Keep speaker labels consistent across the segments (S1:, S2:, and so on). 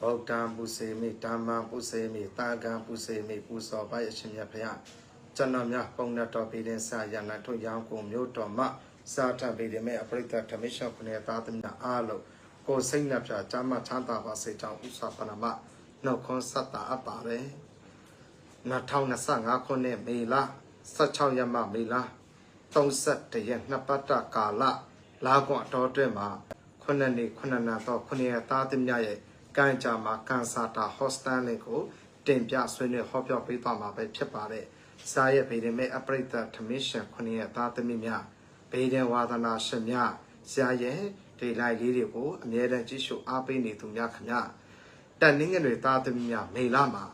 S1: ဗုဒ္ဓံပုစေမိဓမ္မံပုစေမိတာဂံပုစေမိပူဇော်ပါရရှင်မြတ်ဖရာကျွန်တော်များပုံနဲ့တော်ပြည်တဲ့ဆာယနာထုတ်ရောင်းကိုမြို့တော်မှစာထပ်ပြီးတဲ့မဲ့အပရိသတ်ဓမ္မရှောက်ခနဲ့သားသမီးအားလုံးကိုယ်စိတ်နှပြချမ်းမချမ်းသာပါစေကြောင်းဥစ္စာပနမနှုတ်ခွန်းဆက်တာအပ်ပါတယ်2025ခုနှစ်မေလ16ရက်မှမေလ31ရက်နှစ်ပတ်တာကာလလာကွန်အတော်အတွင်းမှာခုနှစ်နှစ်ခုနှစ်နာတော့ခုနှစ်ရက်သားသမီးရဲ့ ကံကြမှာကန်ဆာတာဟော့စတန်လင်ကိုတင်ပြဆွေးနွေးဟောပြောပေးသွားမှာပဲဖြစ်ပါတယ်။စာရဲ့ဗေဒင်မဲ့အပရိသတ်ထမင်းရှင်ခုနှစ်ရက်သားသမီးများဗေဒင်ဝါသနာရှင်များဆရာရဲ့ဒီလိုက်လေးတွေကိုအမြဲတမ်းကြည့်ရှုအားပေးနေသူများခင်ဗျာ။တန်နင်းငယ်တွေသားသမီးများမေလာမှာ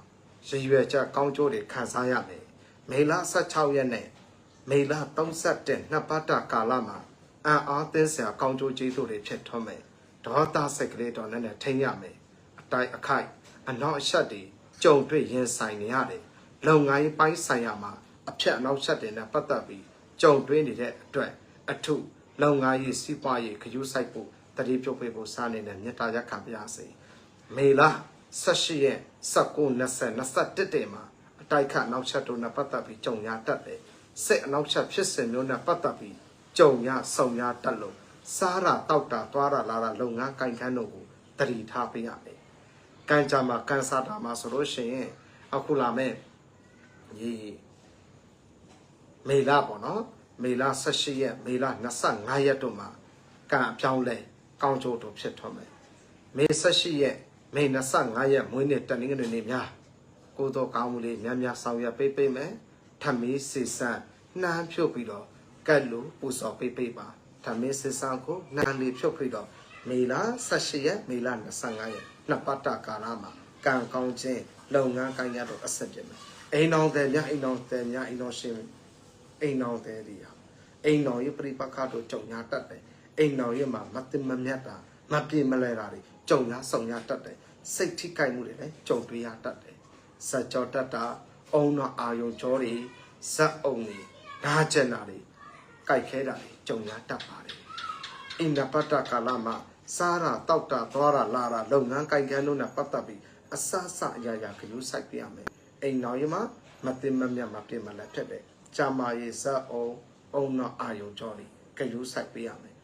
S1: ရည်ရွယ်ချက်ကောင်းကျိုးတွေခံစားရမယ်။မေလာ16ရက်နဲ့မေလာ31နှစ်ပတ်တာကာလမှာအံ့အားသင်းစရာကောင်းကျိုးကျေးဇူးတွေဖြစ်ထွန်းမယ်။ဒေါသစိတ်ကလေးတော်နဲ့နဲ့ထိန်းရမယ်။အ တိုက်အခိုက်အနောက်အရှက်တွေကြုံတွေ့ရင်ဆိုင်နေရတယ်။လုံငိုင်းပိုင်းဆိုင်ရာမှာအဖြတ်အနောက်ရှက်တွေနဲ့ပတ်သက်ပြီးကြုံတွေ့နေတဲ့အတွက်အထုလုံငိုင်းရေးစီးပွားရေးခယူးဆိုင်ဖို့တတိပြုတ်ပေးဖို့စားနေတဲ့မြတ်တာရက်ခံပါရစေ။မေလာ18ရက်19 20 21တဲမှာအတိုက်ခတ်နောက်ချက်တို့နဲ့ပတ်သက်ပြီးကြုံရတတ်တယ်။စိတ်အနောက်ချက်ဖြစ်စဉ်မျိုးနဲ့ပတ်သက်ပြီးကြုံရဆုံရတတ်လို့စားရတောက်တာသွားရလာရလုပ်ငန်းကိုင်ခန်းတို့ကိုတတိထားပေးရမယ်။ ကံကြမှာကန်စားတာမှာဆိုလို့ရှိရင်အခုလာမဲ့ဒီမေလာပေါ့နော်မေလာ18ရက်မေလာ25ရက်တို့မှာကံအပြောင်းလဲကောင်းကျိုးတို့ဖြစ်ထွန်းမယ်။မေ18ရက်မေ25ရက်မွေးနေ့တနင်္ဂနွေနေ့များကိုယ်တော်ကောင်းမှုလေးများများဆောင်ရွက်ပေးပေးမယ်။ထမီးစီစံနှမ်းဖြုတ်ပြီးတော့ကတ်လို့ပူဇော်ပေးပေးပါ။ထမင်းစစ်ဆောင်ကိုနန်းလေးဖြုတ်ပြီးတော့မေလာ18ရက်မေလာ25ရက် နှစ်ပတ်တာကာလမှာကံကောင်းခြင်းလုပ်ငန်းကိုင်းရတော့အဆက်ပြမယ်အိမ်တော်တယ်များအိမ်တော်တယ်များအိမ်တော်ရှင်အိမ်တော်တယ်ဒီဟာအိမ်တော်ရဲ့ပြိပခါတို့ကြုံညာတတ်တယ်အိမ်တော်ရဲ့မှာမတင်မမြတ်တာမပြေမလဲတာတွေကြုံညာဆောင်ညာတတ်တယ်စိတ်ထိခိုက်မှုတွေလည်းကြုံတွေ့ရတတ်တယ်စัจကြောတတ်တာအုံတော်အာယုံကြောတွေဇက်အုံတွေဓာကျက်နာတွေကြိုက်ခဲတာတွေကြုံညာတတ်ပါတယ်အင်ဒပတ္တကာလမှာ စားတာတောက်တာသွားတာလာတာလုပ်ငန်းကိုင်ခန်းတို့နဲ့ပတ်သက်ပြီးအစအစအရာရာကယူဆိုင်ပြရမယ်အိမ်တော်ရင်မှာမတင်မမြတ်မပြစ်မလက်ဖြစ်တယ်ကြာမာရေးဇက်အုံအုံတော်အာယုံကြောတွေကယူဆိုင်ပြရမယ်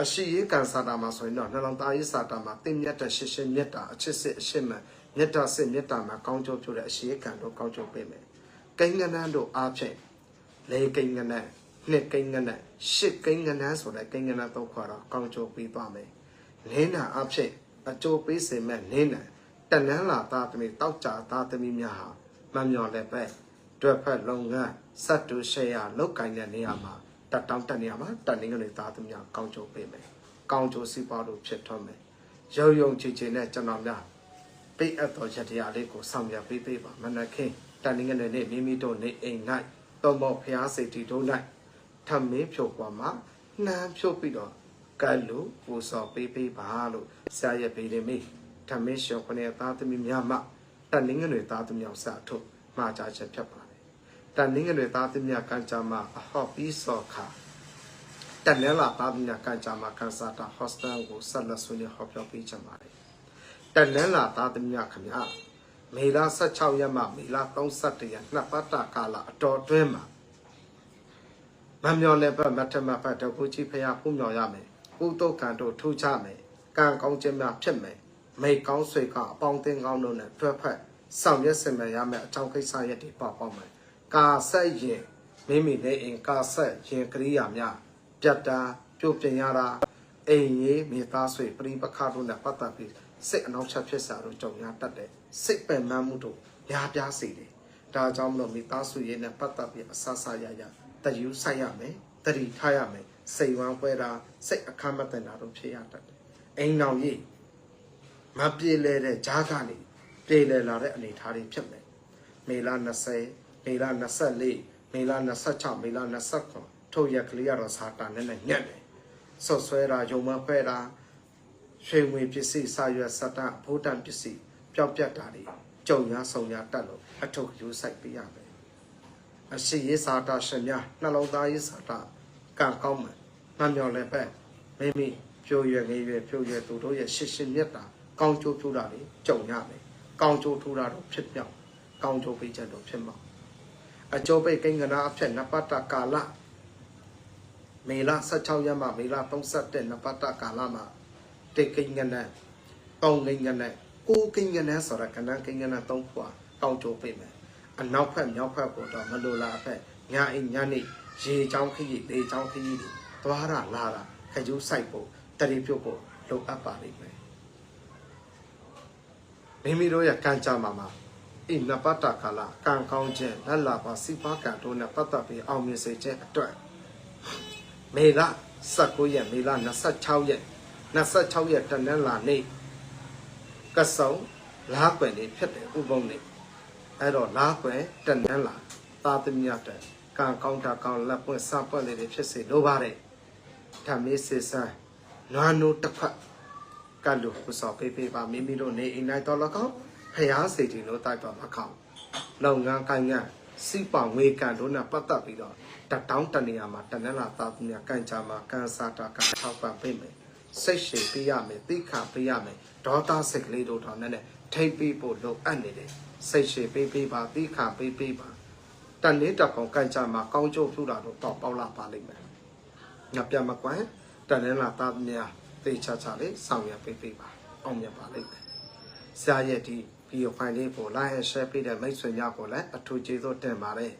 S1: အရှိရေးကန်စာတာမှာဆိုရင်တော့နှလုံးသားရေးစာတာမှာတင်မြတ်တဲ့ရှင်းရှင်းမြတ်တာအချစ်စစ်အရှိမမြတ်တာစစ်မြတ်တာမှာကောင်းကျိုးပြုတဲ့အရှိရေးကန်တို့ကောင်းကျိုးပေးမယ်ကိန်းကနန်းတို့အားဖြင့်လေကိန်းကနန်းနှစ်ကိန်းကနန်းရှစ်ကိန်းကနန်းဆိုတဲ့ကိန်းကနန်းတော့ခေါ်တော့ကောင်းကျိုးပေးသွားမယ် နင်းနာအဖြစ်အကျိုးပေးစေမဲ့နင်းနာတနန်းလာသားသမီးတောက်ကြသားသမီးများဟာမမျော်လည်းပဲတွက်ဖက်လုပ်ငန်းစက်တူရှယ်ယာလုတ်ကင်တဲ့နေရာမှာတက်တောင်းတက်နေရာမှာတက်နေကလေးသားသမီးများကောင်းကျိုးပေးမယ်ကောင်းကျိုးစီးပွားတို့ဖြစ်ထွန်းမယ်ရုံရုံချီချီနဲ့ကျွန်တော်များပိတ်အပ်တော်ချက်တရားလေးကိုဆောင်ရပေးပေးပါမနက်ခင်းတက်နေကလေးနဲ့မိမိတို့နေအိမ်၌တော်မောဖျားစိတ်တီတို့၌ထမင်းဖြုတ်ကွာမှာနှမ်းဖြုတ်ပြီးတော့ ကဲလို့ပူစော်ပေးပေးပါလို့ဆရာရဲ့ဗေဒမေဓမ္မရှောခနဲ့သားသမီးများမှတန်နင်းငွေသားသမီးအောင်စထုတ်မှာကြချက်ဖြစ်ပါတယ်တန်နင်းငွေသားသမီးများကံကြမှာအဟော့ပြီးစော်ခါတန်လဲလာသားသမီးများကံကြမှာကန်စာတာဟော့စတန်ကိုဆက်လက်ဆွေးနွေးဟောပြောပေးချင်ပါတယ်တန်လဲလာသားသမီးများခင်ဗျာမေလ16ရက်မှမေလ31ရက်နှစ်ပတ်တာကာလအတော်တွင်းမှာမမျော်လည်းပတ်မထမပတ်တော့ကိုကြီးဖျားဖူးမြော်ရမယ် ဥတုကံတို့ထူးခြားမယ်ကံကောင်းခြင်းများဖြစ်မယ်မိတ်ကောင်းဆွေကောင်းအပေါင်းအသင်းကောင်းတို့နဲ့တွဲဖက်ဆောင်ရွက်စင်မယ်ရမယ်အကြောင်းကိစ္စရက်တွေပေါ့ပေါ့မယ်ကာဆက်ရင်မိမိနဲ့အင်ကာဆက်ရင်ကရိယာများပြတ်တာပြုတ်ပြင်ရတာအိမ်ရေးမိသားဆွေပရိပခါတို့နဲ့ပတ်သက်ပြီးစိတ်အနောက်ချက်ဖြစ်စာတို့ကြုံရတတ်တယ်စိတ်ပင်ပန်းမှုတို့များပြားစေတယ်ဒါကြောင့်မလို့မိသားစုရေးနဲ့ပတ်သက်ပြီးအဆဆရရတယူဆိုင်ရမယ်တတိထားရမယ် စိတ်ဝမ်းပွဲတာစိတ်အခမ်းမတန်တာတို့ဖြစ်ရတတ်တယ်အိမ်တော်ကြီးမပြေလဲတဲ့ဂျားကနေပြေလဲလာတဲ့အနေအထားတွေဖြစ်မယ်မေလ20မေလ24မေလ26မေလ29ထုတ်ရက်ကလေးကတော့စာတာနဲ့နဲ့ညက်တယ်ဆော့ဆွဲတာယုံမဖဲတာရွှေငွေပစ္စည်းစာရွက်စတာဘိုးတန်ပစ္စည်းပျောက်ပြတ်တာတွေကြုံရဆုံရတတ်လို့အထုပ်ယူဆိုင်ပေးရမယ်အရှိရေးစာတာရှင်များနှလုံးသားရေးစာတာကံကောင်းမယ်မှ န်မြော်လည်းပဲမိမိပြိုရွယ်ငယ်ရွယ်ပြိုရွယ်သူတို့ရဲ့ရှစ်ရှစ်မြတ်တာကောင်းကျိုးထူတာလေကြုံရမယ်ကောင်းကျိုးထူတာတော့ဖြစ်မြောက်ကောင်းကျိုးပေးချက်တော့ဖြစ်မှာအကျိုးပေးကိန်းကနာအဖြစ်နပတ္တကာလမေလ16ရက်မှမေလ31နပတ္တကာလမှာတေကိန်းကနာပေါင်းကိန်းကနာကိုကိန်းကနာဆိုရကနာကိန်းကနာ၃ခွာကောင်းကျိုးပေးမယ်အနောက်ဖက်မြောက်ဖက်ကိုတော့မလိုလားအဖက်ညာအိမ်ညနေရေချောင်းခရီးလေချောင်းခရီးတွေ သွားတာလာတာခကြိုးဆိုင်ဖို့တရီပြုတ်ဖို့လိုအပ်ပါလိမ့်မယ်မိမိတို့ရဲ့ကံကြမ္မာမှာဣနပတ္တကာလကံကောင်းခြင်းလက်လာပါစိပါကံတို့နဲ့ပတ်သက်ပြီးအောင်မြင်စေခြင်းအတွက်မေလ19ရက်မေလ26ရက်26ရက်တနင်္လာနေ့ကဆုံလားကွယ်လေးဖြစ်တယ်ဥပုံနေ့အဲ့တော့လားကွယ်တနင်္လာသာသမီရတဲ့ကံကောင်းတာကောင်းလက်ပွင့်စပွက်လေးတွေဖြစ်စေလိုပါတယ် ဓမ္မေစေစံနွားနိုးတစ်ခွက်ကတ်လို့ပူစော်ပေးပေးပါမိမိတို့နေအိမ်၌တော်လကောင်းဖျားစေတီလို့တိုက်ပါမကောင်းလုပ်ငန်းကိုင်ငန်းစီပောင်ငွေကံတို့နဲ့ပတ်သက်ပြီးတော့တတောင်းတနေရာမှာတနင်္လာသာသမီကံကြမှာကံစားတာကံထောက်ပံ့ပေးမယ်စိတ်ရှည်ပေးရမယ်သိခပေးရမယ်ဒေါသစိတ်ကလေးတို့တော့နဲ့နဲ့ထိပ်ပေးဖို့လိုအပ်နေတယ်စိတ်ရှည်ပေးပေးပါသိခပေးပေးပါတန်လေးတပ်ကောင်ကံကြမှာကောင်းကျိုးပြုတာတော့ပေါက်ပေါက်လာပါလိမ့်မယ် ညပြမကွမ်းတန်လင်းလာသားများသိချာချာလေးဆောင်ရပေးပေးပါအောင်မြတ်ပါလိမ့်မယ်ဆရာရဲ့ဒီဗီဒီယိုဖိုင်လေးကို like and share ပေးတဲ့မိတ်ဆွေများကိုလည်းအထူးကျေးဇူးတင်ပါတယ်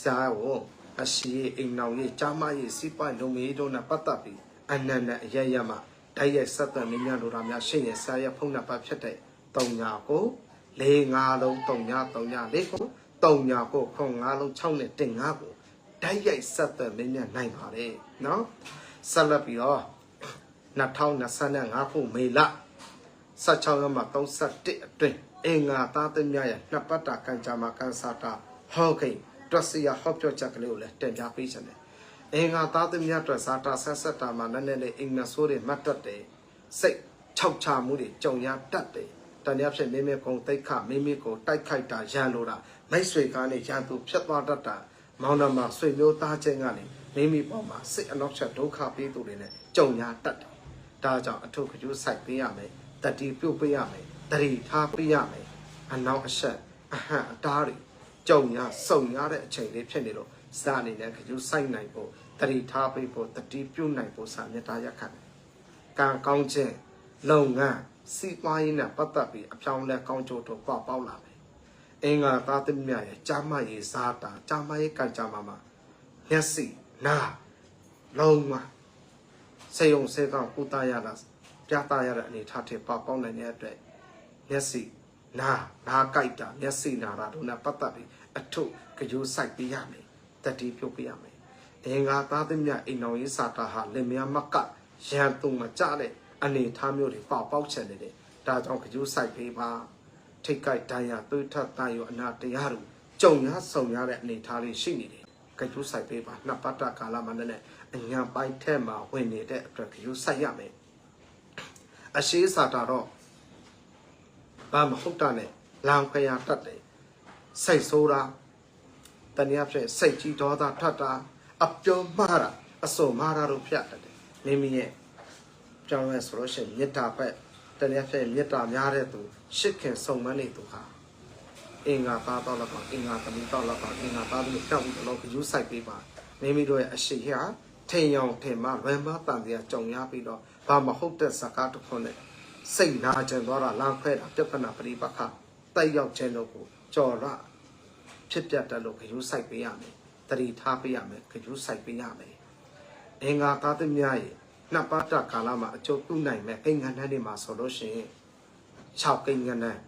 S1: ဆရာကိုအရှိအိမ်တော်ရေးကြားမရေးစီးပွားလုံငွေတို့နဲ့ပတ်သက်ပြီးအနန္တအရရမဓာတ်ရိုက်ဆက်သွယ်မင်းများတို့ရာများရှင်းရဆရာရဲ့ဖုန်းနံပါတ်ဖြစ်တဲ့3ညာကို45လုံး3ညာ3ညာလေးကို3ညာကိုခွန်5လုံး6နဲ့တင် 5ကိုဓာတ်ရိုက်ဆက်သွယ်မင်းများနိုင်ပါတယ်နော်ဆက်လက်ပြီးတော့2025ခုမေလ16ရက်မှ31အတွင်းအင်္ဂါသားသမီးများရဲ့နှစ်ပတ်တာကံကြမ္မာကံစားတာဟောခိန်တွက်စီယာဟောပြောချက်ကလေးကိုလည်းတင်ပြပေးချင်တယ်။အင်္ဂါသားသမီးများအတွက်ဇာတာဆက်ဆက်တာမှာနည်းနည်းလေးအင်္ဂါဆိုးတွေမှတ်တတ်တယ်။စိတ်ခြောက်ချမှုတွေကြုံရတတ်တယ်။တန်ရဖြစ်မိမိကုံတိတ်ခမိမိကိုတိုက်ခိုက်တာရန်လိုတာမိတ်ဆွေကားနဲ့ရန်သူဖြစ်သွားတတ်တာ မောင်နှမဆွေမျိုးသားချင်းကနေမိမိပေါ်မှာစိတ်အနောက်ချက်ဒုက္ခပေးသူတွေနဲ့ကြုံရတတ်တယ်။ဒါကြောင့်အထုပ်ကကျူးစိုက်ပေးရမယ်။တတိပြုတ်ပေးရမယ်။တတိထားပေးရမယ်။အနောက်အဆက်အဟံအတားတွေကြုံရစုံရတဲ့အချိန်လေးဖြစ်နေတော့စအနေနဲ့ကကျူးစိုက်နိုင်ဖို့တတိထားပေးဖို့တတိပြုတ်နိုင်ဖို့စာမေတ္တာရက်ခတ်ကံကောင်းခြင်းလုပ်ငန်းစီးပွားရေးနဲ့ပတ်သက်ပြီးအပြောင်းလဲကောင်းကျိုးတို့ပေါက်ပေါက်လာမယ်။ အင်္ဂါသားသမီးများရဲ့ကြာမရေးစားတာကြာမရေးကံကြာမှာမှာမျက်စိနားလုံးဝစေယုံစေကောင်ကုသရတာပြသရတဲ့အနေထားထင်ပေါက်ပေါက်နိုင်တဲ့အတွက်မျက်စိနားနားကြိုက်တာမျက်စိနာတာတို့နဲ့ပတ်သက်ပြီးအထုကြိုးစိုက်ပေးရမယ်တတိပြုတ်ပေးရမယ်အင်္ဂါသားသမီးများအိမ်တော်ရေးစာတာဟာလင်မယားမကရန်သူမကြတဲ့အနေထားမျိုးတွေပေါက်ပေါက်ချင်နေတယ်ဒါကြောင့်ကြိုးစိုက်ပေးပါ ထိတ်ကြိုက်တရားသွေးထတာရောအနာတရားတို့ကြုံရဆုံရတဲ့အနေထားလေးရှိနေတယ်ကြိုးစိုက်ပေးပါနှစ်ပတ်တာကာလမှာလည်းအညာပိုက်ထဲမှာဝင်နေတဲ့အတွက်ကြိုးစိုက်ရမယ်အရှိစာတာတော့ဘာမဟုတ်တာနဲ့လောင်ခရတတ်တယ်စိတ်ဆိုးတာတနည်းအားဖြင့်စိတ်ကြီးဒေါသထပ်တာအပြုံးမှားတာအစုံမှားတာတို့ဖြတ်တတ်တယ်မိမိရဲ့ကြောင်းရဲဆိုလို့ရှိရင်မေတ္တာပဲ တနည်းအားဖြင့်မေတ္တာများတဲ့သူရှစ်ခင်စုံမနေသူဟာအင်္ဂါသားတော့လောက်အင်္ဂါသမီးတော့လောက်အင်္ဂါသားတို့တောက်ပြီးတော့ယူဆိုင်ပေးပါမိမိတို့ရဲ့အရှိဟာထိန်ရောင်ထင်မှလွယ်မတန်တရားကြုံရပြီးတော့ဘာမဟုတ်တဲ့စကားတစ်ခုနဲ့စိတ်နာကျင်သွားတာလမ်းခွဲတာပြဿနာပရိပခတိုက်ရောက်ခြင်းတို့ကိုကြော်ရဖြစ်ပြတတ်လို့ခရူးဆိုင်ပေးရမယ်တတိထားပေးရမယ်ခရူးဆိုင်ပေးရမယ်အင်္ဂါသားသမီးရဲ့ နှစ်ပတ်တာကာလမှာအကျုပ်ပြုနိုင်မဲ့ကိန်းဂဏန်းတွေမှာဆိုလို့ရှိရင်6ကိန်းဂဏန်း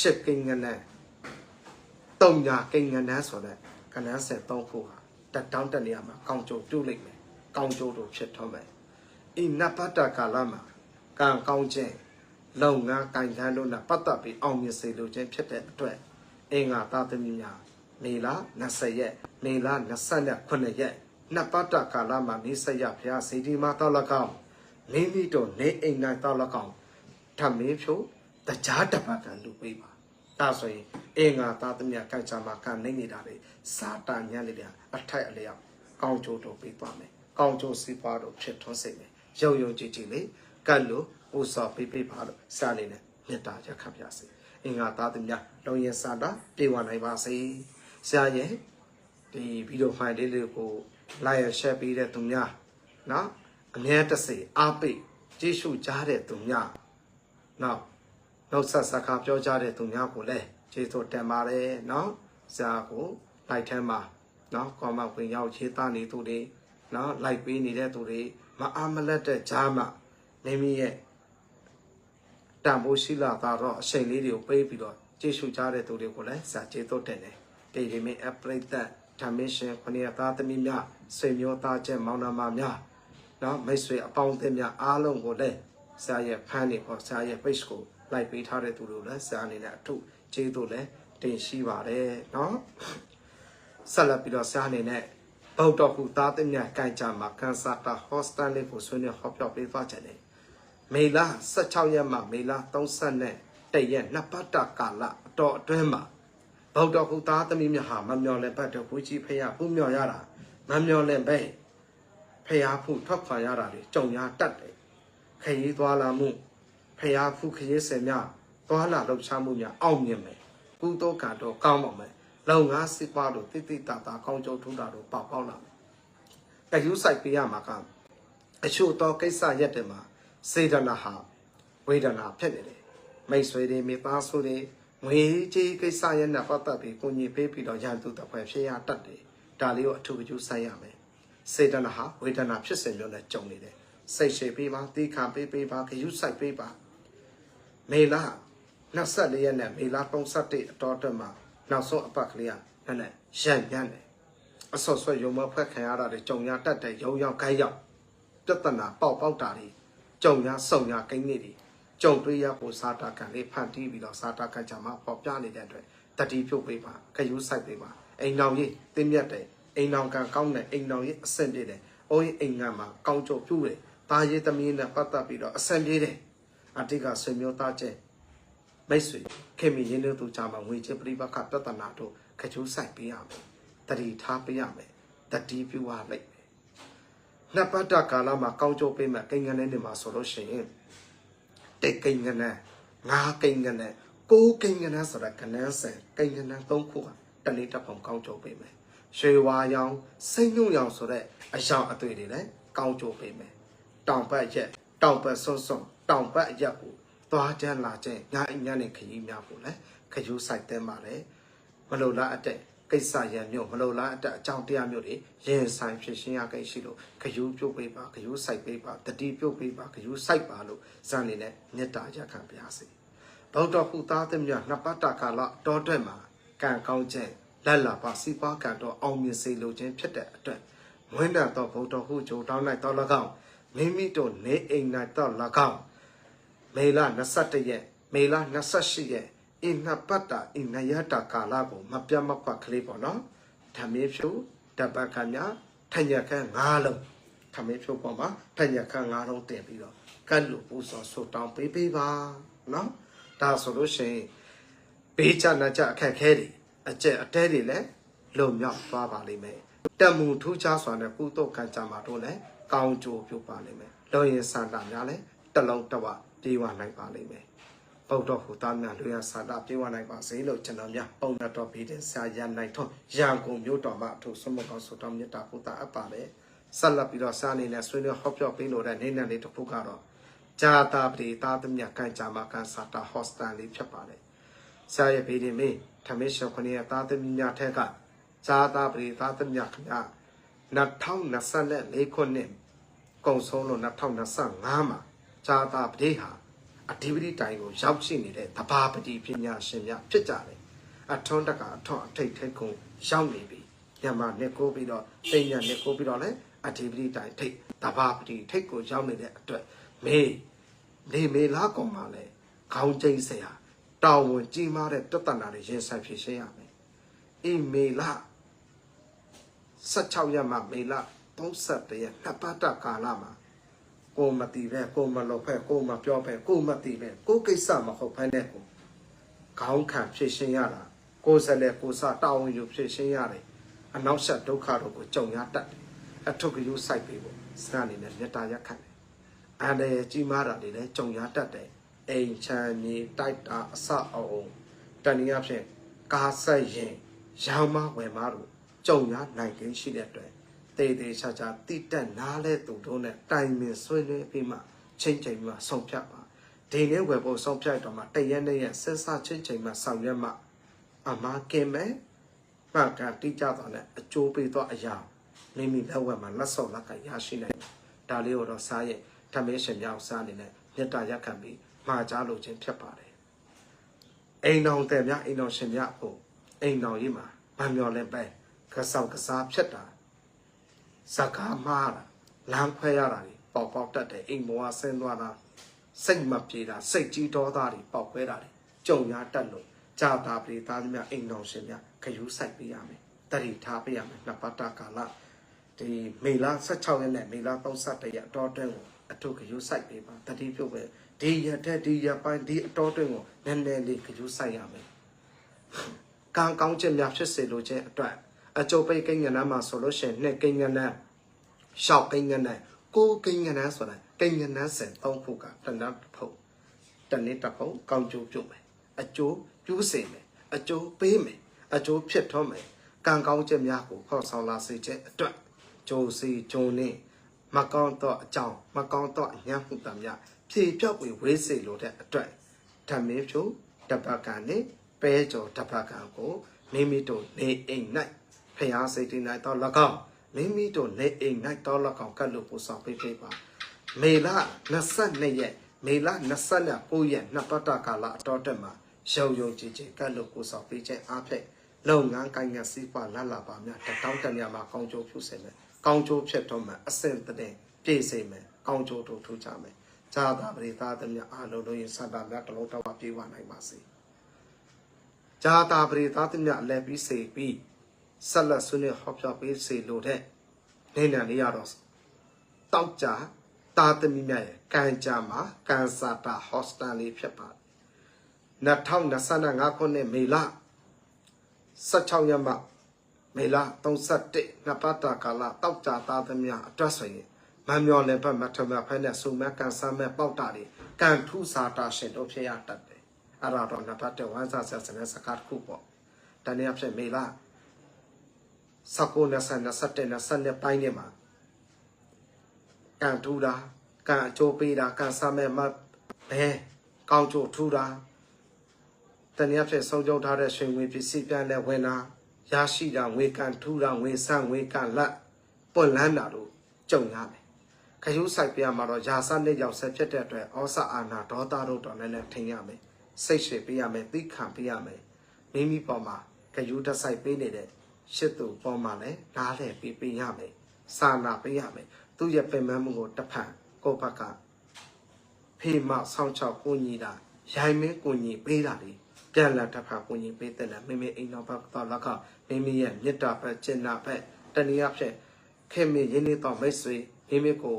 S1: 10ကိန်းဂဏန်း3ညာကိန်းဂဏန်းဆိုတဲ့ကဏ္ဍဆက်3ခုဟာတက်တောင်းတက်နေရမှာကောင်းကျိုးပြုလိုက်မယ်ကောင်းကျိုးတို့ဖြစ်ထွန်းမယ်ဤနပတ္တကာလမှာကံကောင်းခြင်းလုပ်ငန်းကိုင်ခန်းတို့နဲ့ပတ်သက်ပြီးအောင်မြင်စေလိုခြင်းဖြစ်တဲ့အတွက်အင်္ဂါသားသမီးများမေလ20ရက်မေလ29ရက် နှစ်ပတ်တကာလမှာနေဆက်ရဖျားစေတီမှာတောက်လကောင်းမိမိတို့နေအိမ်နိုင်တောက်လကောင်းထမင်းဖြိုးတကြားတပတ်ကလူပေးပါဒါဆိုရင်အင်္ဂါသားသမီးကကြမှာကနေနေတာလေစာတာညံ့နေတာအထိုက်အလျောက်ကောင်းကျိုးတို့ပေးသွားမယ်ကောင်းကျိုးစီးပွားတို့ဖြစ်ထွန်းစေမယ်ရုံရုံကြည်ကြည်လေးကတ်လို့ဥစ္စာပေးပေးပါလို့စာအနေနဲ့မေတ္တာရက်ခံပြစေအင်္ဂါသားသမီးများလုံရင်စာတာပြေဝနိုင်ပါစေဆရာရဲ့ဒီဗီဒီယိုဖိုင်လေး လေးကို like and share ပေးတဲ့သူများနော်အမြဲတစေအားပေးကြည့်ရှုကြားတဲ့သူများနော်နှုတ်ဆက်စကားပြောကြတဲ့သူများကိုလည်းကျေးဇူးတင်ပါတယ်နော်ဆရာကို like ထဲမှာနော် comment ဝင်ရောက်ရေးသားနေသူတွေနော် like ပေးနေတဲ့သူတွေမအားမလက်တဲ့ကြားမှာမိမိရဲ့တန်ဖိုးရှိလာတာတော့အချိန်လေးတွေကိုပေးပြီးတော့ကျေးဇူးကြားတဲ့သူတွေကိုလည်းဆရာကျေးဇူးတင်တယ်ဒီဒီမင်း upgrade တဲ့ dimension ခொနည်းသားသမီးများ ဆွေမျိုးသားချင်းမောင်နှမများနော်မိတ်ဆွေအပေါင်းအသင်းများအားလုံးကိုလည်းဆရာရဲ့ဖန်နေပေါ့ဆရာရဲ့ page ကို like ပေးထားတဲ့သူတို့လည်းဆရာအနေနဲ့အထုကျေးဇူးလည်းတင်ရှိပါတယ်နော်ဆက်လက်ပြီးတော့ဆရာအနေနဲ့ဗုဒ္ဓဟူသားသမီးများကန်ကြမှာကန်ဆာတာ hostel လေးကိုဆွေးနွေးဟောပြောပေးသွားကြတယ်မေလ16ရက်မှမေလ30နဲ့တရက်နှစ်ပတ်တာကာလအတော်အတွင်းမှာဗုဒ္ဓဟူသားသမီးများဟာမမျော်လင့်ပတ်တဲ့ဘုကြီးဖရာဘုမျော်ရတာ မမျော်လင့်ပဲဖရာဖုထွက်ခွာရတာတွေကြုံရတတ်တယ်ခရီးသွားလာမှုဖရာဖုခရီးစင်များသွားလာလှုပ်ရှားမှုများအောင်မြင်မယ်ကုသိုလ်ကံတော့ကောင်းပါမယ်လုံငါးစစ်ပါတို့တိတိတတာကောင်းကျိုးထူးတာတို့ပေါပေါက်လာမယ်တယူဆိုင်ပေးရမှာကအချို့တော့ကိစ္စရက်တယ်မှာစေတနာဟာဝေဒနာဖြစ်နေတယ်မိတ်ဆွေတွေမိသားစုတွေငွေကြီးကိစ္စရက်နဲ့ပတ်သက်ပြီးကိုကြီးပေးပြီးတော့ရန်သူတစ်ဖွဲ့ဖြစ်ရတတ်တယ် ဒါလေးကိုအထူးအကျူးဆိုင်ရမယ်စေတနာဟာဝေဒနာဖြစ်စဉ်မျိုးနဲ့ကြုံနေတယ်စိတ်ရှိပေးပါတိခါပေးပေးပါခရုစိုက်ပေးပါမေလ24ရက်နဲ့မေလ31အတော်တက်မှာနောက်ဆုံးအပတ်ကလေးကနည်းနည်းရံပြန်တယ်အဆော့ဆော့ရုံမဖက်ခံရတာတွေကြုံရတတ်တဲ့ရုံရောက်ခိုင်းရောက်ပြဿနာပေါက်ပေါက်တာတွေကြုံရစုံရကိန်းနေတွေကြုံတွေ့ရဖို့စာတာကန်လေးဖန်တီးပြီးတော့စာတာကန်ချမှာပေါ်ပြနေတဲ့အတွက်တတိပြုတ်ပေးပါခယူးဆိုင်ပေးပါ အိမ်တော်ကြီးတင်းမြတ်တယ်အိမ်တော်ကန်ကောင်းတဲ့အိမ်တော်ကြီးအဆင်ပြေတယ်အိုးအိမ်ငံမှာကောင်းကြုတ်ပြုတ်တယ်တာရေးသမီးနဲ့ပတ်သက်ပြီးတော့အဆင်ပြေတယ်အတိတ်ကဆွေမျိုးသားချင်းမိတ်ဆွေခင်မီရင်းနှီးသူကြမှာငွေချေပရိပခပြဿနာတို့ခကြိုးဆိုင်ပေးရမယ်တတိထားပေးရမယ်တတိပြုရလိုက်မယ်နှစ်ပတ်တာကာလမှာကောင်းကျိုးပေးမယ်ကိန်းငန်းနေမှာဆိုလို့ရှိရင်တိတ်ကိန်းငန်းနဲ့ငါးကိန်းငန်းနဲ့ကိုးကိန်းငန်းဆိုတဲ့ကနန်းဆန်ကိန်းငန်းသုံးခုက တနေ့တစ်ပုံကောင်းကျိုးပေးမယ်ရွှေဝါရောင်စိတ်ညွန့်ရောင်ဆိုတဲ့အယောင်အသွေးတွေလည်းကောင်းကျိုးပေးမယ်တောင်ပတ်ရက်တောင်ပတ်ဆွန်းဆွန်းတောင်ပတ်ရက်ကိုသွားကြလာခြင်းညအိမ်ညနေခရီးများဖို့လဲခရူးဆိုင်တဲ့မှာလဲမလုံလားအတက်ကိစ္စရံမျိုးမလုံလားအတက်အကြောင်းတရားမျိုးတွေရင်ဆိုင်ဖြစ်ရှင်းရကိရှိလို့ခရူးပြုတ်ပေးပါခရူးဆိုင်ပေးပါတတိပြုတ်ပေးပါခရူးဆိုင်ပါလို့ဇန်နေနဲ့မေတ္တာရက်ခံပါစေဗုဒ္ဓဟူသားသမီးနှစ်ပတ်တာကာလတောတွက်မှာ ကံကောင်းခြင်းလက်လာပါစီပွားကံတော့အောင်မြင်စေလိုခြင်းဖြစ်တဲ့အတွက်ဝိန္ဒတော်ဗုဒ္ဓဟူကြိုတောင်းလိုက်တော်၎င်းမိမိတို့နေအိမ်၌တော်၎င်းမေလ21ရက်မေလ28ရက်အင်းနှစ်ပတ်တာအင်းနယတာကာလကိုမပြတ်မကွက်ကလေးပေါ့နော်ဓမင်းဖြူတပတ်ခမြထညက်ခန်း9လုံးဓမင်းဖြူပေါ်မှာထညက်ခန်း9လုံးတင်ပြီးတော့ကတ်လူပူစောဆူတောင်းပေးပေးပါနော်ဒါဆိုလို့ရှိရင် ဘေးချနာချအခက်ခဲတွေအကျက်အတဲတွေလည်းလုံမြောက်သွားပါလိမ့်မယ်တက်မှုထူးခြားစွာနဲ့ကုသကံကြမှာတို့လည်းကောင်းကျိုးပြုပါလိမ့်မယ်လောရင်စန္ဒများလည်းတလုံးတဝပြေဝနိုင်ပါလိမ့်မယ်ဗုဒ္ဓဟူသားများလူရဆန္ဒပြေဝနိုင်ပါစေလို့ကျွန်တော်များပုံရတော်ပြီးတဲ့ဆရာရန်နိုင်ထွန်းရန်ကုန်မြို့တော်မှာအထူးဆွမ်းမကောင်းဆုတောင်းမြတ်တာပို့တာအပ်ပါတယ်ဆက်လက်ပြီးတော့စာအနေနဲ့ဆွေးနွေးဟောပြောပေးလို့တဲ့နေ့နဲ့လေးတစ်ခုကတော့ဂျာတာပရိသားသမ ्या ကန်ကြမှာကန်စာတာဟော့စတန်လေးဖြစ်ပါတယ် ဆရာရဲ့ဗီဒီမေထမင်းရှောခနီယသားသမီးများထက်ကဂျာတာပရိသားသမ ्या ခင်ဗျာ2024ခုနှစ်ကုံဆုံးလို့2025မှာဇာတာပတိဟာအဓိပတိတိုင်ကိုရောက်ရှိနေတဲ့တဘာပတိပညာရှင်များဖြစ်ကြတယ်အထွန်းတကအထွန်းအထိတ်ထိတ်ကိုရောက်နေပြီညမှာနှစ်ကိုပြီးတော့သိညာနှစ်ကိုပြီးတော့လည်းအဓိပတိတိုင်ထိတ်တဘာပတိထိတ်ကိုရောက်နေတဲ့အတွက်မေနေမေလားကောင်ပါလေခေါင်းကျိန်းစရာ တောင်းဝင်ကြီးမားတဲ့တသနာတွေရင်ဆိုင်ဖြစ်ရှင်းရမယ်အိမေလား16ရက်မှမေလ31ရက်နှစ်ပတ်တကာလမှာကိုမတီပဲကိုမလောက်ဖက်ကိုမပြောဖက်ကိုမတီပဲကိုကိစ္စမဟုတ်ဖက်နဲ့ကိုခေါင်းခံဖြစ်ရှင်းရတာကိုယ်စလဲကိုစတာဝန်ယူဖြစ်ရှင်းရတယ်အနောက်ဆက်ဒုက္ခတို့ကိုကြုံရတတ်တယ်အထုပ်ကယူစိုက်ပေးဖို့စရအနေနဲ့မေတ္တာရက်ခံတယ်အန္တရာယ်ကြီးမားတာတွေလည်းကြုံရတတ်တယ် အိမ်ချမ်းမြေတိုက်တာအဆအုံတနည်းအားဖြင့်ကားဆက်ရင်ရောင်းမဝယ်မတို့ကြုံရနိုင်ခြင်းရှိတဲ့အတွက်တေးသေးချာချာတိတက်နားလဲသူတို့နဲ့တိုင်ပင်ဆွေးနွေးပြီးမှချိန်ချိန်မှဆုံးဖြတ်ပါဒီနေ့ဝယ်ဖို့ဆုံးဖြတ်တော့မှတရက်နဲ့ရက်ဆက်စချင်းချိန်မှဆောင်ရွက်မှအမားကင်မဲ့မှတ်ကတိကျသွားတဲ့အကျိုးပေးသောအရာမိမိလက်ဝက်မှာလက်စော်လက်ကရရှိနိုင်တယ်ဒါလေးကိုတော့စားရဲ့ဓမ္မရှင်များကိုစားအနေနဲ့မေတ္တာရက်ခံပြီး မှာကြားလိုခြင်းဖြစ်ပါတယ်အိမ်တော်တဲ့များအိမ်တော်ရှင်များကိုအိမ်တော်ကြီးမှာဗံမျော်လဲပဲကဆောက်ကစားဖြစ်တာစကားမှားတာလမ်းခွဲရတာတွေပေါက်ပေါက်တတ်တယ်အိမ်မောကဆင်းသွားတာစိတ်မပြေတာစိတ်ကြီးဒေါသတွေပေါက်ခွဲတာတွေကြုံရတတ်လို့ကြာတာပရိသားသမီးအိမ်တော်ရှင်များခယူးဆိုင်ပေးရမယ်တတိထားပေးရမယ်နှစ်ပတ်တာကာလဒီမေလ16ရက်နဲ့မေလ31ရက်အတော်တွင်းကိုအထုခယူးဆိုင်ပေးပါတတိပြုတ်ပဲ ဒီရက်တဲ့ဒီရက်ပိုင်းဒီအတော်တွင်းကိုနည်းနည်းလေးခယူးဆိုင်ရမယ်ကံကောင်းခြင်းများဖြစ်စေလိုခြင်းအတွက်အကျုပ်ပိတ်ကိန်းငဏမှာဆိုလို့ရှိရင်နှစ်ကိန်းငဏရှောက်ကိန်းငဏကိုယ်ကိန်းငဏဆိုတာကိန်းငဏစင်သုံးခုကတဏှတ်ဖို့တနေ့တစ်ဖို့ကောင်းကျိုးပြုတ်မယ်အကျိုးပြုစေမယ်အကျိုးပေးမယ်အကျိုးဖြစ်ထွန်းမယ်ကံကောင်းခြင်းများကိုခေါ်ဆောင်လာစေခြင်းအတွက်ဂျိုစီဂျုံနေမကောင်းတော့အကြောင်းမကောင်းတော့အညာမှုတမ်း များဖြေပြောက်ဝေဝေးစေလိုတဲ့အတွက်ဓမ္မေဖြူတပတ်ကန်နေပဲကြော်တပတ်ကန်ကိုမိမိတို့နေအိမ်၌ဖျားစိတ်တည်၌တော့၎င်းမိမိတို့နေအိမ်၌တော့၎င်းကတ်လို့ပို့ဆောင်ပေးပေးပါမေလ22ရက်မေလ29ရက်နှစ်ပတ်တာကာလအတော်တက်မှာရုံရုံကြည်ကြည်ကတ်လို့ပို့ဆောင်ပေးခြင်းအားဖြင့်လုပ်ငန်းကိုင်ငါစီးပွားလတ်လာပါများတတောင်းတများမှာကောင်းကျိုးပြုစေမယ်ကောင်းကျိုးဖြစ်တော့မှအစင်တဲ့ပြည့်စေမယ်ကောင်းကျိုးတို့ထူကြမယ် ဇာတာပရိသတ်သမ ्या အားလုံးတို့ရင်စတာများတလုံးတော့ပြေးဝနိုင်ပါစေဇာတာပရိသတ်သမ ्या လည်းပြီးစေပြီးဆက်လက်ဆွေးနွေးဟောပြောပေးစေလို့တဲ့နေနံလေးရတော့တောက်ကြတာသမီးများရဲ့ကံကြမှာကန်စာတာဟော့စတန်လေးဖြစ်ပါတယ်2025ခုနှစ်မေလ16ရက်မှမေလ31နှစ်ပတ်တာကာလတောက်ကြသားသမီးအတွက်ဆိုရင် မမျော်လည်ဘက်မထမဖဲနဲ့စုံမဲ့ကန်ဆာမဲ့ပေါက်တာတွေကံထုစာတာရှင်တို့ဖြစ်ရတတ်တယ်အဲ့ဒါတော့နှစ်ပတ်တဝမ်းစာဆက်စနဲ့စကားတစ်ခုပေါ့တနည်းအားဖြင့်မေလ19 20 21 22ပိုင်းနေမှာကံထူတာကံအကျိုးပေးတာကံဆာမဲ့မဘဲကောင်းကျိုးထူတာတနည်းအားဖြင့်ဆုံးကြုံထားတဲ့ရှင်ဝင်ပစ္စည်းပြန်လဲဝင်တာရရှိတာငွေကန်ထူတာငွေဆန့်ငွေကန်လက်ပွင့်လန်းတာတို့ကြုံရမယ် ခရုဆိုင်ပြမှာတော့ယာစနဲ့ရောက်ဆက်ဖြစ်တဲ့အတွက်ဩစအာနာဒေါသတို့တော့လည်းလည်းထင်ရမယ်စိတ်ရှည်ပေးရမယ်သိခံပေးရမယ်မိမိပေါ်မှာခရုတဆိုင်ပေးနေတဲ့ရှစ်သူပေါ်မှာလည်းနားလည်ပေးပေးရမယ်စာနာပေးရမယ်သူ့ရဲ့ပင်ပန်းမှုကိုတစ်ဖန်ကိုယ့်ဘက်ကဖေးမဆောင်းချောက်ကိုညီတာရိုင်းမင်းကိုညီပေးတာလေပြန်လာတစ်ဖန်ကိုညီပေးတဲ့လည်းမိမိအိမ်တော်ဘက်တော့လက်ကမိမိရဲ့မေတ္တာဘက်ကျင့်တာဘက်တနည်းအားဖြင့်ခင်မင်းရင်းနှီးတော့မိတ်ဆွေမိမိကို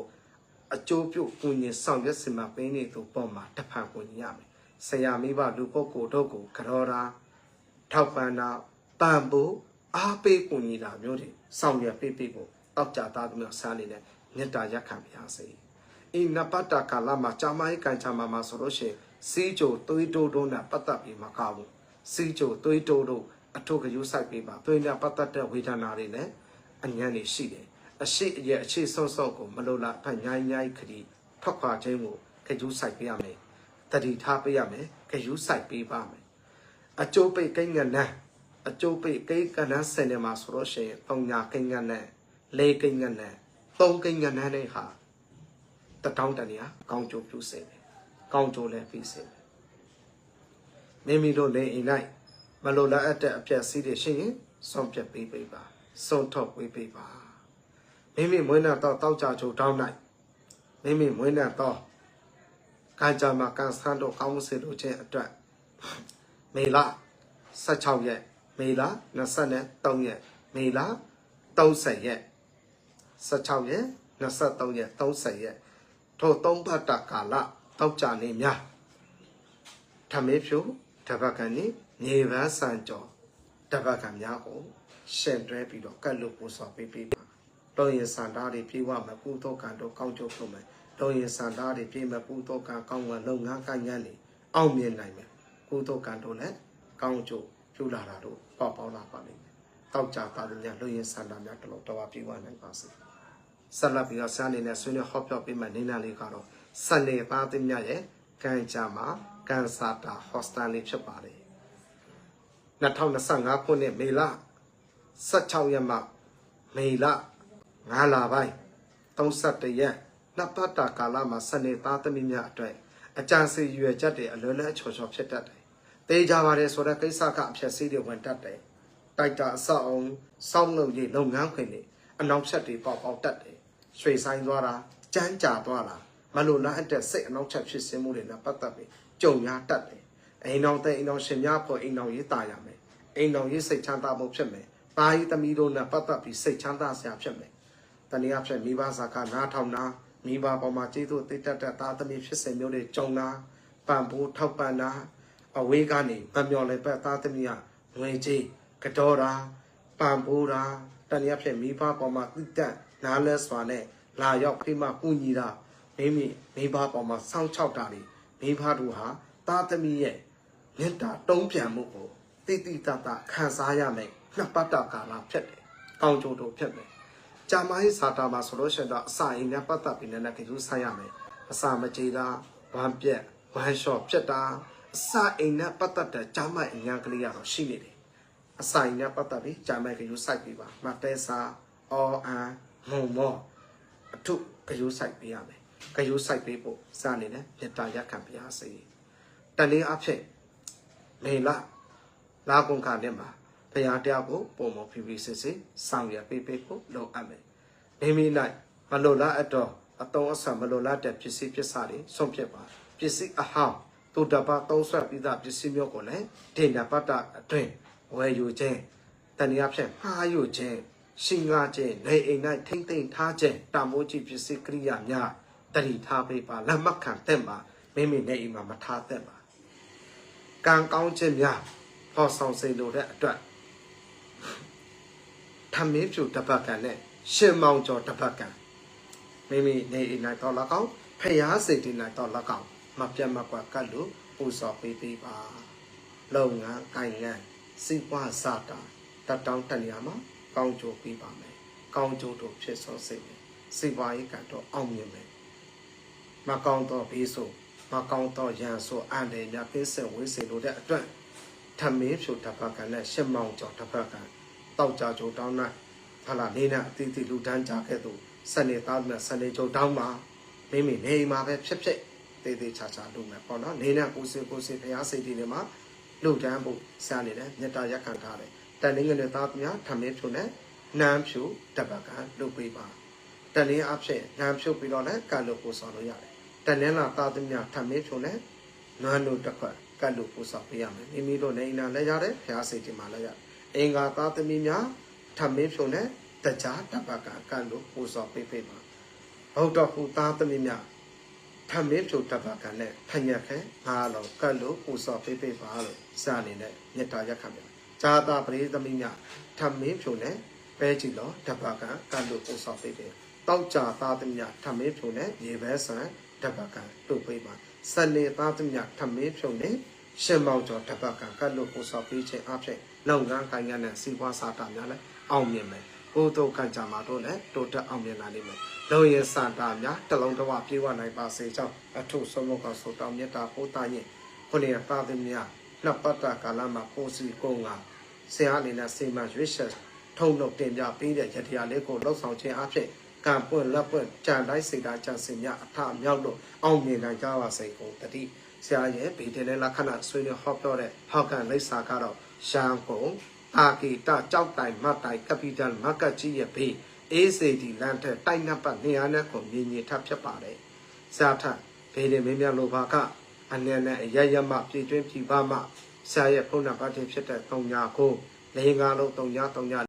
S1: အကျိုးပြုကိုညီဆောင်ရွက်စင်မှာပေးနေသူပေါ်မှာတစ်ဖန်ကိုညီရမယ်ဆရာမိဘလူပုဂ္ဂိုလ်တို့ကိုကြော်တာထောက်ပံ့တာပံ့ပိုးအားပေးကိုညီတာမျိုးတွေဆောင်ရွက်ပေးပေးကိုတောက်ကြသားသူမျိုးစားနေတဲ့မေတ္တာရက်ခံပါစေ။အိနပတ္တကာလမှာကြာမိုင်းကန်ချာမှာမှာဆိုလို့ရှိရင်စီးကြိုသွေးတိုးတိုးနဲ့ပတ်သက်ပြီးမကောက်ဘူး။စီးကြိုသွေးတိုးတို့အထုကယူဆိုင်ပေးပါသွေးနဲ့ပတ်သက်တဲ့ဝေဒနာတွေလည်းအញ្ញံနေရှိတယ်။ အရှိအရဲ့အခြေဆုံးဆုံးကိုမလိုလားဖညိုင်းညိုင်းခရီထွက်ခွာခြင်းကိုခယူဆိုင်ပေးရမယ်။တတိထားပေးရမယ်။ခယူဆိုင်ပေးပါမယ်။အကျိုးပိတ်ကိန်းငနန်းအကျိုးပိတ်ကိန်းကနန်းစင်နေမှာဆိုလို့ရှိရင်ပုံညာကိန်းငနန်းလေးကိန်းငနန်းသုံးကိန်းငနန်းတွေဟာတတောင်းတနေဟာကောင်းကျိုးပြုစေတယ်။ကောင်းကျိုးလည်းပြီးစေတယ်။မိမိတို့လည်းအိမ်၌မလိုလားအပ်တဲ့အပြည့်စည်းတွေရှိရင်ဆုံးဖြတ်ပေးပေးပါ။ဆုံးထုတ်ပေးပေးပါ။ မိမိမွေးနာတော့တောက်ကြချိုတောင်း၌မိမိမွေးနာတော့ကံကြမှာကံဆန်းတော့ကောင်းစေလို့ခြင်းအတွက်မေလ16ရက်မေလ23ရက်မေလ30ရက်16ရက်23ရက်30ရက်ထိုသုံးဘတ်တာကာလတောက်ကြနေများဓမေဖြူတပတ်ကန်နေနေပန်းစံကြောတပတ်ကန်များကိုရှင်တွဲပြီးတော့ကတ်လို့ပို့ဆောင်ပေးပေးပါ တော့ရင်စန္ဒာတွေပြေဝမယ်ကုသောကံတို့ကောင်းကျိုးပြုမယ်ဒလုံရင်စန္ဒာတွေပြည့်မဲ့ကုသိုလ်ကံကောင်းကံလုပ်ငန်းကိုင်ငန်းတွေအောင်မြင်နိုင်မယ်ကုသိုလ်ကံတို့လည်းကောင်းကျိုးပြုလာတာတို့ပေါ့ပေါလာပါလိမ့်မယ်တောက်ကြပါလို့များလုံရင်စန္ဒာများတလို့တော်ပြည့်ဝနိုင်ပါစေဆက်လက်ပြီးတော့ဆန်းနေနဲ့ဆွေးနွေးဟောပြောပေးမဲ့နေနာလေးကတော့စနေသားသိမြရဲ့ကံကြမှာကန်စာတာဟော့စတန်လေးဖြစ်ပါတယ်2025ခုနှစ်မေလ16ရက်မှမေလ 9လပိုင်း31ရက်နှစ်ပတ်တာကာလမှာစနေသားသမီးများအတွက်အကြံစီရွယ်ချက်တွေအလွယ်လွယ်ချော်ချော်ဖြစ်တတ်တယ်။တေးကြပါတယ်ဆိုတဲ့ကိစ္စကအဖြစ်စီးတွေဝင်တတ်တယ်။တိုက်တာအဆောက်အုံစောင့်လုပ်ရေးလုပ်ငန်းခွင်တွေအနောက်ချက်တွေပေါက်ပေါက်တတ်တယ်။ရွှေဆိုင်သွားတာကြမ်းကြသွားတာမလိုလားအတက်စိတ်အနောက်ချက်ဖြစ်စင်းမှုတွေနဲ့ပတ်သက်ပြီးကြုံရတတ်တယ်။အိမ်တော်တဲ့အိမ်တော်ရှင်များဖို့အိမ်တော်ရေးတာရမယ်။အိမ်တော်ရေးစိတ်ချမ်းသာမှုဖြစ်မယ်။ပါရီသမီးတို့နဲ့ပတ်သက်ပြီးစိတ်ချမ်းသာစရာဖြစ်မယ် တနည်းအားဖြင့်မိဘဇာကနားထောင်နာမိဘပေါ်မှာကျေးဇူးတိတ်တက်တဲ့သားသမီးဖြစ်စဉ်မျိုးတွေကြုံတာပံ့ပိုးထောက်ပံ့တာအဝေးကနေမမျော်လည်ပတ်သားသမီးကငွေကြေးကတော့တာပံ့ပိုးတာတနည်းအားဖြင့်မိဘပေါ်မှာတိတက်နားလဲစွာနဲ့လာရောက်ဖိမကူညီတာမိမိမိဘပေါ်မှာစောင့်ချောက်တာတွေမိဘတို့ဟာသားသမီးရဲ့မေတ္တာတုံးပြန်မှုကိုတိတိတတ်တာခံစားရမယ်နှစ်ပတ်တာကာလဖြစ်တယ်။ကောင်းကျိုးတို့ဖြစ်မယ်။ ဂျာမိုင်းစာတာမှာဆိုလို့ရှိရင်တော့အစာအိမ်နဲ့ပတ်သက်ပြီးလည်းလည်းကြိုးဆိုင်ရမယ်။အစာမကြေတာဝမ်းပြက်ဝမ်းလျှော့ဖြစ်တာအစာအိမ်နဲ့ပတ်သက်တဲ့ဂျာမိုင်းအញ្ញံကလေးကတော့ရှိနေတယ်။အစာအိမ်နဲ့ပတ်သက်ပြီးဂျာမိုင်းကြိုးဆိုင်ပြီးပါ။မတဲစာအော်အန်မုံမောအထုကြိုးဆိုင်ပေးရမယ်။ကြိုးဆိုင်ပေးဖို့စနေနဲ့မေတ္တာရက်ခံပါရစေ။တနေ့အဖြစ်မေလာလာကုန်ခါနဲ့မှာ ဘုရားတရားကိုပုံမဖြည်းဖြည်းစစ်စစ်ဆောင်ရပေးပေးဖို့လုပ်အပ်မယ်။မိမိ၌မလိုလားအပ်တော့အတုံးအဆမလိုလားတဲ့ပစ္စည်းပစ္စတွေဆုံးဖြတ်ပါပစ္စည်းအဟောင်းသူတပတ်သုံးဆွတ်ပြီးသားပစ္စည်းမျိုးကိုလည်းဒေနာပတ္တအတွင်းဝယ်ယူခြင်းတဏှာဖြင့်မှားယူခြင်းရှင်ကားခြင်းနေအိမ်၌ထိမ့်သိမ့်ထားခြင်းတာမိုးကြီးပစ္စည်းကိရိယာများတတိထားပေးပါလက်မခံတဲ့မှာမိမိနေအိမ်မှာမထားတဲ့ပါကံကောင်းခြင်းများဟောဆောင်စေလိုတဲ့အတွက် ထမင်းဖြူတပတ်ကန်နဲ့ရှင်မောင်ကျော်တပတ်ကန်မိမိနေအိမ်၌တော့၎င်းဖျားစိတ်ဒီ၌တော့၎င်းမပြတ်မကွက်ကတ်လို့ပူဇော်ပေးပေးပါလုပ်ငန်းကိုင်ငန်းစိပွားစတာတတောင်းတနေရာမှာကောင်းကျိုးပေးပါမယ်ကောင်းကျိုးတို့ဖြစ်စောစေမယ်စိပွားရေးကတော့အောင်မြင်မယ်မကောင်းတော့ဘေးဆိုမကောင်းတော့ရန်ဆိုအန်တယ်များပင်းဆက်ဝေးစေလို့တဲ့အတွက်ထမင်းဖြူတပတ်ကန်နဲ့ရှစ်မောင်ကျော်တပတ်ကန် တောက်ကြကြိုတောင်းနိုင်ဟာလာနေနဲ့အတီးတီလူတန်းကြခဲ့သူစနေသားနဲ့စနေကြိုတောင်းမှာမိမိနေအိမ်မှာပဲဖြစ်ဖြစ်တေးသေးချာချာလုပ်မယ်ပေါ့နော်နေနဲ့ကိုစင်ကိုစင်ဖျားစိတ်တွေမှာလူတန်းဖို့စနေတယ်မြတ်တာရက်ခံထားတယ်တန်နေငယ်သားများထမင်းဖြူနဲ့နန်းဖြူတပတ်ကန်လုပ်ပေးပါတန်နေအဖြစ်နန်းဖြူပြီးတော့လည်းကတ်လို့ကိုဆောင်လို့ရတယ်တန်နေလာသားသမီးထမင်းဖြူနဲ့နန်းတို့တစ်ခွက်ကတ်လို့ကိုဆောင်ပေးရမယ်မိမိတို့နေအိမ်လည်းရတယ်ဖျားစိတ်တွေမှာလည်းရတယ် အင်္ဂါသားသမီးများထမင်းဖြုံနဲ့တကြားတပတ်ကကန့်လို့ပူဇော်ပေးပေးပါဟုတ်တော့ဟူသားသမီးများထမင်းဖြုံတပတ်ကနဲ့ဖညက်ခဲငါလောကန့်လို့ပူဇော်ပေးပေးပါလို့စာအနေနဲ့မေတ္တာရက်ခံပါဇာတာပရိသမီးများထမင်းဖြုံနဲ့ပဲကြည့်လို့တပတ်ကကန့်လို့ပူဇော်ပေးပေးတောက်ကြသားသမီးများထမင်းဖြုံနဲ့ရေဘဲဆန်တပတ်ကတို့ပေးပါစနေသားသမီးများထမင်းဖြုံနဲ့ရှင်မောင်ကျော်တပတ်ကကန့်လို့ပူဇော်ပေးခြင်းအဖြစ် လုပ်ငန်းကိုင်ငန်းနဲ့စီးပွားစားတာများလည်းအောင်မြင်မယ်။ကိုယ်တို့ကံကြမှာတို့လည်းတိုးတက်အောင်မြင်လာနိုင်မယ်။လုံရင်စတာများတလုံးတစ်ဝပြေဝနိုင်ပါစေကြောင်းအထုဆုံးမကဆိုတောင်းမြတ်တာပို့တာရင်ခုနေပါသည်များနှစ်ပတ်တာကာလမှာကိုစီကိုငါဆရာအနေနဲ့စေမရွေးချက်ထုံလုပ်တင်ပြပေးတဲ့ရတရားလေးကိုလှုပ်ဆောင်ခြင်းအဖြစ်ကံပွင့်လက်ပွင့်ကြံတိုင်းစိတ်ဓာတ်ကြံစင်များအထမြောက်လို့အောင်မြင်နိုင်ကြပါစေကုန်တတိဆရာရဲ့ဗီဒီနဲ့လက္ခဏာဆွေးနွေးဟောပြောတဲ့ဟောက်ကန်လိပ်စာကတော့ ရှမ်းပုံအာဂီတကြောက်တိုင်မတ်တိုင်ကပီတယ်မကတ်ကြီးရဲ့ဘေးအေးစေဒီလန်ထက်တိုက်နှစ်ပတ်နေရာနဲ့ကိုမြင်မြင်ထပ်ဖြစ်ပါတယ်။ဇာထဘေးနေမင်းများလိုပါကအနည်းနဲ့အရရမပြည်တွင်းပြည်ပမှဆရာရဲ့ဖုန်းနံပါတ်ဖြစ်တဲ့3ညာကို၄၅လုံး3ညာ3ညာ